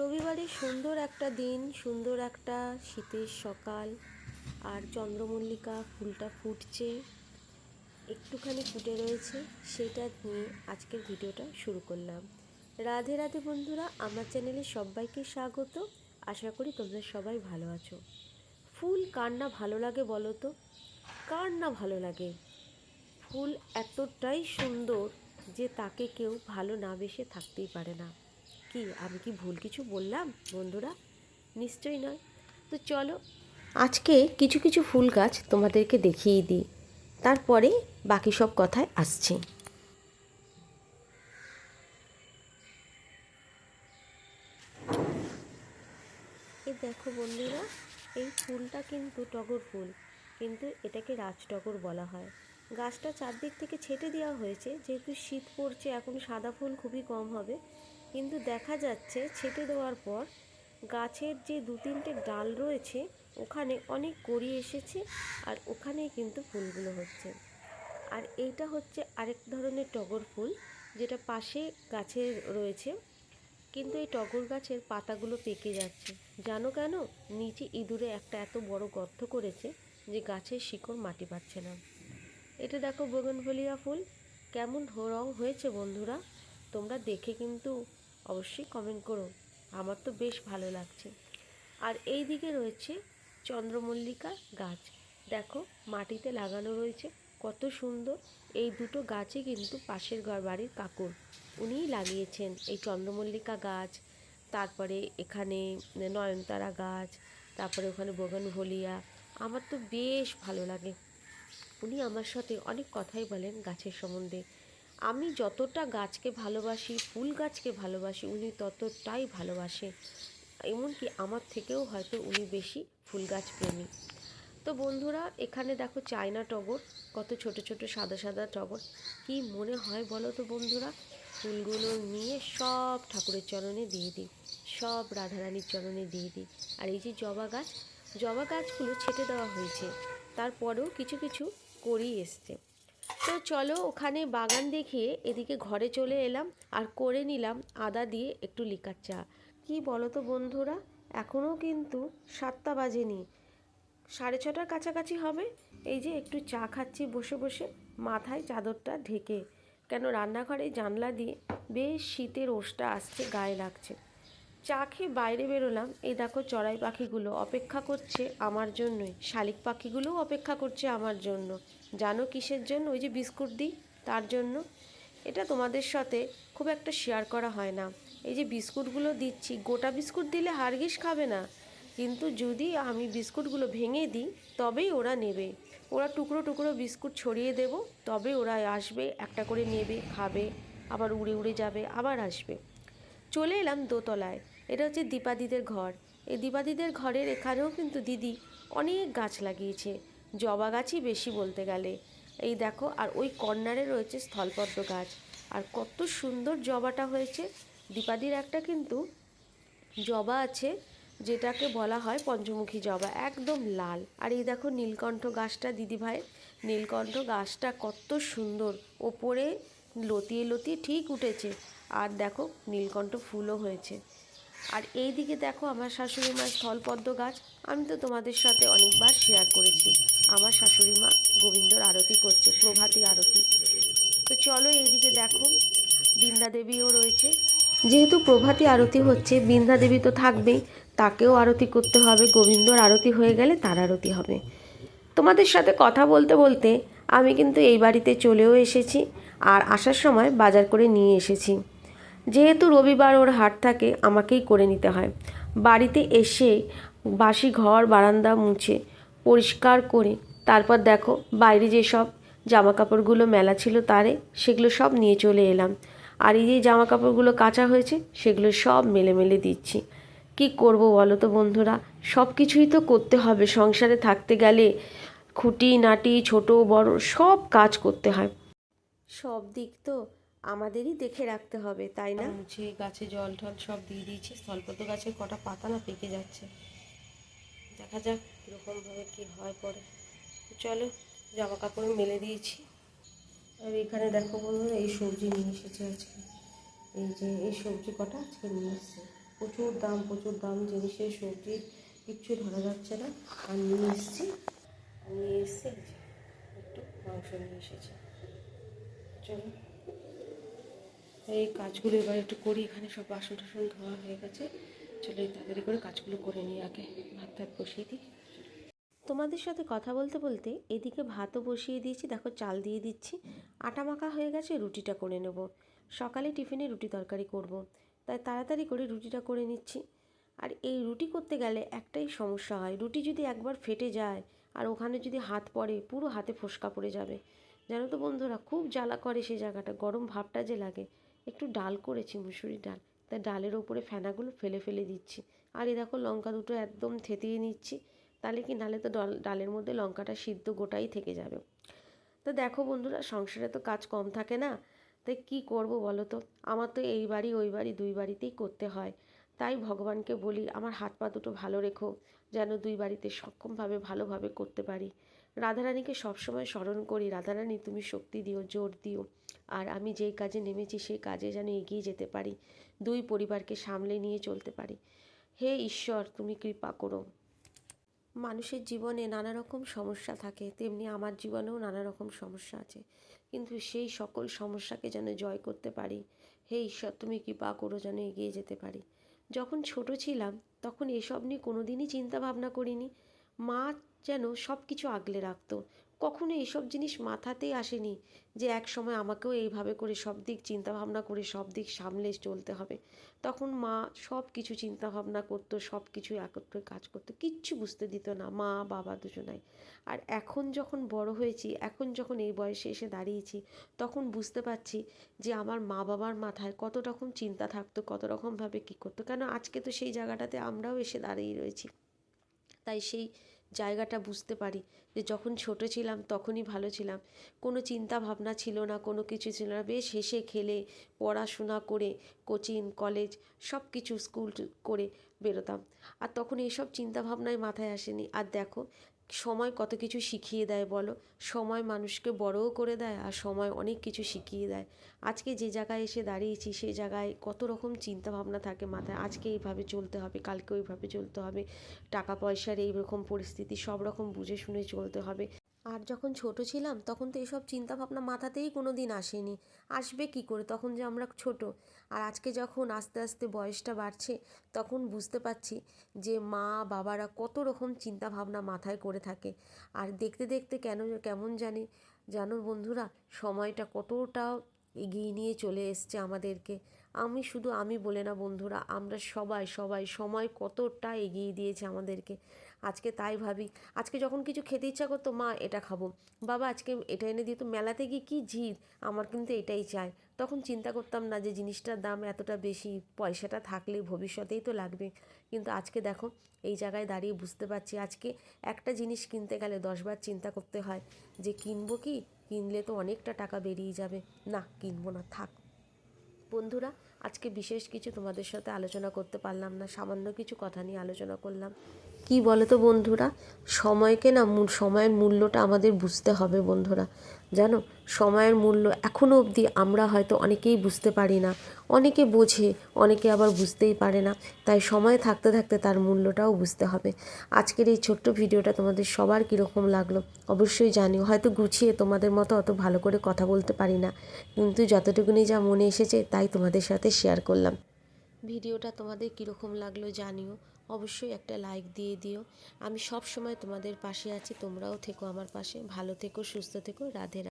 রবিবারে সুন্দর একটা দিন, সুন্দর একটা শীতের সকাল, আর চন্দ্রমল্লিকা ফুলটা ফুটছে, একটুখানি ফুটে রয়েছে, সেটা নিয়ে আজকের ভিডিওটা শুরু করলাম। রাধে রাধে বন্ধুরা, আমার চ্যানেলে সবাইকে স্বাগত। আশা করি তোমরা সবাই ভালো আছো। ফুল কার না ভালো লাগে বলো তো? কার না ভালো লাগে? ফুল এতটাই সুন্দর যে তাকে কেউ ভালো না বেসে থাকতেই পারে না। কি? আমি কি ভুল কিছু বললাম, বন্ধুরা? নিশ্চয়ই নয়। তো চলো, আজকে কিছু কিছু ফুল গাছ তোমাদেরকে দেখিয়ে দিই। তারপরে বাকি সব কথায় আসছি। এই দেখো বন্ধুরা, এই ফুলটা কিন্তু টগর ফুল, কিন্তু এটাকে রাজটগর বলা হয়। গাছটা চারদিক থেকে ছেটে দেওয়া হয়েছে, যেহেতু শীত পড়ছে, এখন সাদা ফুল খুবই কম হবে। কিন্তু দেখা যাচ্ছে ছেটে দেওয়ার পর গাছের যে দু তিনটে ডাল রয়েছে, ওখানে অনেক কড়ি এসেছে আর ওখানেই কিন্তু ফুলগুলো হচ্ছে। আর এইটা হচ্ছে আরেক ধরনের টগর ফুল, যেটা পাশে গাছে রয়েছে। কিন্তু এই টগর গাছের পাতাগুলো পেকে যাচ্ছে। জানো কেন? নিচে ইঁদুরে একটা এত বড় গর্ত করেছে যে গাছের শিকড় মাটি পাচ্ছে না। এটা দেখো বগনভলিয়া ফুল। কেমন রং হয়েছে বন্ধুরা? তোমরা দেখে কিন্তু অবশ্যই কমেন্ট করো। আমার তো বেশ ভালো লাগছে। আর এই দিকে রয়েছে চন্দ্রমল্লিকা গাছ। দেখো মাটিতে লাগানো রয়েছে। কত সুন্দর। এই দুটো গাছই কিন্তু পাশের ঘর বাড়ির কাকুর। উনিই লাগিয়েছেন এই চন্দ্রমল্লিকা গাছ, তারপরে এখানে নয়নতারা গাছ, তারপরে ওখানে বগনভলিয়া আমার তো বেশ ভালো লাগে। উনি আমার সাথে অনেক কথাই বলেন গাছের সম্বন্ধে। আমি যতটা গাছকে ভালোবাসি, ফুল গাছকে ভালোবাসি, উনি ততটাই ভালোবাসে। এমনকি আমার থেকেও হয়তো উনি বেশি ফুল গাছ প্রেমী। তো বন্ধুরা, এখানে দেখো চায়না টগর, কত ছোট ছোট সাদা সাদা টগর। কি মনে হয় বলো তো বন্ধুরা? ফুলগুলো নিয়ে সব ঠাকুরের চরণে দিয়ে দিই, সব রাধারানীর চরণে দিয়ে দিই। আর এই যে জবা গাছ, জবা গাছগুলো ছেটে দেওয়া হয়েছে। তারপরেও কিছু কিছু করেই এসছে। তো চলো ওখানে বাগান দেখিয়ে এদিকে ঘরে চলে এলাম আর করে নিলাম আদা দিয়ে একটু লিকার চা। কি বলো তো বন্ধুরা, এখনও কিন্তু সাতটা বাজেনি। সাড়ে ছটার কাছাকাছি হবে। এই যে একটু চা খাচ্ছি বসে বসে, মাথায় চাদরটা ঢেকে। কেন রান্নাঘরে জানলা দিয়ে বেশ শীতের ওষটা আসছে, গায়ে লাগছে। চা খেয়ে বাইরে বেরোলাম। এই দেখো চড়াই পাখিগুলো অপেক্ষা করছে আমার জন্যই। শালিক পাখিগুলোও অপেক্ষা করছে আমার জন্য। জানো কিসের জন্য? ওই যে বিস্কুট দিই, তার জন্য। এটা তোমাদের সাথে খুব একটা শেয়ার করা হয় না। এই যে বিস্কুটগুলো দিচ্ছি, গোটা বিস্কুট দিলে হারগিস খাবে না। কিন্তু যদি আমি বিস্কুটগুলো ভেঙে দিই, তবেই ওরা নেবে। ওরা টুকরো টুকরো বিস্কুট ছড়িয়ে দেব, তবে ওরা আসবে, একটা করে নেবে, খাবে, আবার উড়ে উড়ে যাবে, আবার আসবে। চলে এলাম দোতলায়। এটা হচ্ছে দীপাদিদের ঘর। এই দীপাদিদের ঘরের এখানেও কিন্তু দিদি অনেক গাছ লাগিয়েছে, জবা গাছই বেশি বলতে গেলে। এই দেখো, আর ওই কর্নারে রয়েছে স্থলপদ্ম গাছ। আর কত সুন্দর জবাটা হয়েছে। দীপাদির একটা কিন্তু জবা আছে, যেটাকে বলা হয় পঞ্চমুখী জবা, একদম লাল। আর এই দেখো নীলকণ্ঠ গাছটা দিদিভাইয়ের নীলকণ্ঠ গাছটা কত সুন্দর। ওপরে লতিয়ে লতিয়ে ঠিক উঠেছে। আর দেখো নীলকণ্ঠ ফুলও হয়েছে। আর এই দিকে দেখো আমার শাশুড়ি মার স্থলপদ্ম গাছ। আমি তো তোমাদের সাথে অনেকবার শেয়ার করেছি। আমার শাশুড়ি মা গোবিন্দর আরতি করছে, প্রভাতী আরতি। তো চলো এইদিকে দেখো বৃন্দা দেবীও রয়েছে। যেহেতু প্রভাতী আরতি হচ্ছে বৃন্দা দেবী তো থাকবেই, তাকেও আরতি করতে হবে। গোবিন্দর আরতি হয়ে গেলে তার আরতি হবে। তোমাদের সাথে কথা বলতে বলতে আমি কিন্তু এই বাড়িতে চলেও এসেছি, আর আসার সময় বাজার করে নিয়ে এসেছি। যেহেতু রবিবার ওর হাট থাকে, আমাকেই করে নিতে হয়। বাড়িতে এসে বাসি ঘর, বারান্দা মুছে পরিষ্কার করে তারপর দেখো বাইরে যেসব জামা কাপড়গুলো মেলা ছিল তারে, সেগুলো সব নিয়ে চলে এলাম। আর এই যে জামা কাপড়গুলো কাঁচা হয়েছে, সেগুলো সব মেলে মেলে দিচ্ছি। কি করব বলো তো বন্ধুরা? সব কিছুই তো করতে হবে। সংসারে থাকতে গেলে খুঁটি, নাটি, ছোট, বড় সব কাজ করতে হয়। সব দিক তো আমাদেরই দেখে রাখতে হবে, তাই না? মুছে গাছে জল টল সব দিয়ে দিয়েছি। স্থলপদ্ম গাছের কটা পাতা না পেকে যাচ্ছে। দেখা যাক কীরকমভাবে কী হয় পরে। চলো জামা কাপড় মেলে দিয়েছি। আর এখানে দেখো বন্ধুরা, এই সবজি নিয়ে এসেছে আজকে। এই যে, এই সবজি কটা আজকে নিয়ে এসেছে। প্রচুর দাম প্রচুর দাম জিনিসের সবজি, কিচ্ছু ধরা যাচ্ছে না। আর নিয়ে এসেছি নিয়ে এসেছি একটু মাংস নিয়ে এসেছে। চলো। এই কাজগুলো এবার একটু করি, এখানে সব বাসন টাসন ধোয়া হয়ে গেছে। চলো তাড়াতাড়ি করে কাজগুলো করে নিই, আগে ভাত টাত বসিয়ে দিই। তোমাদের সাথে কথা বলতে বলতে এদিকে ভাতও বসিয়ে দিয়েছি, দেখো চাল দিয়ে দিচ্ছি। আটা মাখা হয়ে গেছে, রুটিটা করে নেব। সকালে টিফিনে রুটি তরকারি করব। তাই তাড়াতাড়ি করে রুটিটা করে নিচ্ছি। আর এই রুটি করতে গেলে একটাই সমস্যা হয়, রুটি যদি একবার ফেটে যায় আর ওখানে যদি হাত পড়ে, পুরো হাতে ফোসকা পড়ে যাবে। জানো তো বন্ধুরা, খুব জ্বালা করে সেই জায়গাটা, গরম ভাবটা যে লাগে। একটু ডাল করেছি, মুসুরির ডাল। তাই ডালের ওপরে ফেনাগুলো ফেলে ফেলে দিচ্ছি। আর এই দেখো লঙ্কা দুটো একদম থেতিয়ে নিচ্ছি, তাহলে কি নালে তো ডাল, ডালের মধ্যে লঙ্কাটা সিদ্ধ গোটাই থেকে যাবে। তো দেখো বন্ধুরা, সংসারে তো কাজ কম থাকে না। তাই কি করব বলো তো? আমার তো এই বাড়ি, ওই বাড়ি, দুই বাড়িতেই করতে হয়। তাই ভগবানকে বলি, আমার হাত পা দুটো ভালো রেখো, যেন দুই বাড়িতে সক্ষমভাবে, ভালোভাবে করতে পারি। রাধারানীকে সবসময় স্মরণ করি, রাধারানী তুমি শক্তি দিও, জোর দিও। আর আমি যেই কাজে নেমেছি সেই কাজে যেন এগিয়ে যেতে পারি, দুই পরিবারকে সামলে নিয়ে চলতে পারি। হে ঈশ্বর, তুমি কৃপা করো। মানুষের জীবনে নানা রকম সমস্যা থাকে, তেমনি আমার জীবনেও নানা রকম সমস্যা আছে। কিন্তু সেই সকল সমস্যাকে যেন জয় করতে পারি, হে ঈশ্বর, তুমি কৃপা করো যেন এগিয়ে যেতে পারি। যখন ছোট ছিলাম, তখন এসব নিয়ে কোনো দিনই চিন্তা ভাবনা করিনি। মা যেন সব কিছু আগলে রাখতো কখনো এসব জিনিস মাথাতেই আসেনি যে এক সময় আমাকেও এইভাবে করে সব দিক চিন্তা ভাবনা করে সব দিক সামলে চলতে হবে। তখন মা সব কিছু চিন্তা ভাবনা করতো, সব কিছু একত্রে কাজ করতো, কিচ্ছু বুঝতে দিত না, মা, বাবা দুজনাই। আর এখন যখন বড় হয়েছি, এখন যখন এই বয়সে এসে দাঁড়িয়েছি, তখন বুঝতে পারছি যে আমার মা বাবার মাথায় কত রকম চিন্তা থাকতো, কত রকমভাবে কী করতো। কেন আজকে তো সেই জায়গাটাতে আমরাও এসে দাঁড়িয়ে রয়েছি। তাই সেই জায়গাটা বুঝতে পারি যে যখন ছোট ছিলাম তখনই ভালো ছিলাম। কোনো চিন্তা ভাবনা ছিল না, কোনো কিছু ছিল না। বেশ হেসে খেলে, পড়াশোনা করে, কোচিং, কলেজ সব কিছু স্কুল করে বেরোতাম। আর তখন এইসব চিন্তাভাবনায় মাথায় আসেনি। আর দেখো সময় কত কিছু শিখিয়ে দেয় বলো? সময় মানুষকে বড়ও করে দেয় আর সময় অনেক কিছু শিখিয়ে দেয়। আজকে যে জায়গায় এসে দাঁড়িয়েছি সেই জায়গায় কত রকম চিন্তাভাবনা থাকে মাথায়। আজকে এইভাবে চলতে হবে, কালকে ওইভাবে চলতে হবে টাকা পয়সার এইরকম পরিস্থিতি, সব রকম বুঝে শুনে চলতে হবে। আর যখন ছোট ছিলাম, তখন তো এসব চিন্তা ভাবনা মাথাতেই কোনো দিন আসেনি। আসবে কি করে? তখন যে আমরা ছোট। আর আজকে যখন আস্তে আস্তে বয়সটা বাড়ছে, তখন বুঝতে পারছি যে মা, বাবারা কত রকম চিন্তা ভাবনা মাথায় করে থাকে। আর দেখতে দেখতে কেন কেমন জানি, জানো বন্ধুরা, সময়টা কতটা এগিয়ে নিয়ে চলে এসছে আমাদেরকে। আমি শুধু আমি বলে না বন্ধুরা, আমরা সবাই সবাই সময় কতটা এগিয়ে দিয়েছে আমাদেরকে। আজকে তাই ভাবি। আজকে যখন কিছু খেতে ইচ্ছা করতো, মা, এটা খাব। বাবা, আজকে এটা এনে দিয়ে তো, মেলাতে গিয়ে কী জিদ? আমার কিন্তু এটাই চাই। তখন চিন্তা করতাম না যে জিনিসটার দাম এতটা বেশি, পয়সাটা থাকলে ভবিষ্যতেই তো লাগবে। কিন্তু আজকে দেখো, এই জায়গায় দাঁড়িয়ে বুঝতে পারছি, আজকে একটা জিনিস কিনতে গেলে দশবার চিন্তা করতে হয় যে, কিনবো কি? কিনলে তো অনেকটা টাকা বেরিয়ে যাবে। না, কিনবো না, থাক। বন্ধুরা, আজকে বিশেষ কিছু তোমাদের সাথে আলোচনা করতে পারলাম না, সামান্য কিছু কথা নিয়ে আলোচনা করলাম। কি বলো তো বন্ধুরা? সময়কে না সময়ের মূল্যটা আমাদের বুঝতে হবে বন্ধুরা। জানো? সময়ের মূল্য এখনও অবধি আমরা হয়তো অনেকেই বুঝতে পারি না। অনেকে বোঝে, অনেকে আবার বুঝতেই পারে না। তাই সময় থাকতে থাকতে তার মূল্যটাও বুঝতে হবে। আজকের এই ছোট্ট ভিডিওটা তোমাদের সবার কীরকম লাগল অবশ্যই জানিও। হয়তো গুছিয়ে তোমাদের মতো অত ভালো করে কথা বলতে পারি না। কিন্তু যতটুকুনি যা মনে এসেছে তাই তোমাদের সাথে শেয়ার করলাম। ভিডিওটা তোমাদের কীরকম লাগল জানিও। অবশ্যই একটা লাইক দিয়ে দিও। আমি সব সময় তোমাদের পাশে আছি, তোমরাও থেকো আমার পাশে। ভালো থেকো, সুস্থ থেকো রাধে।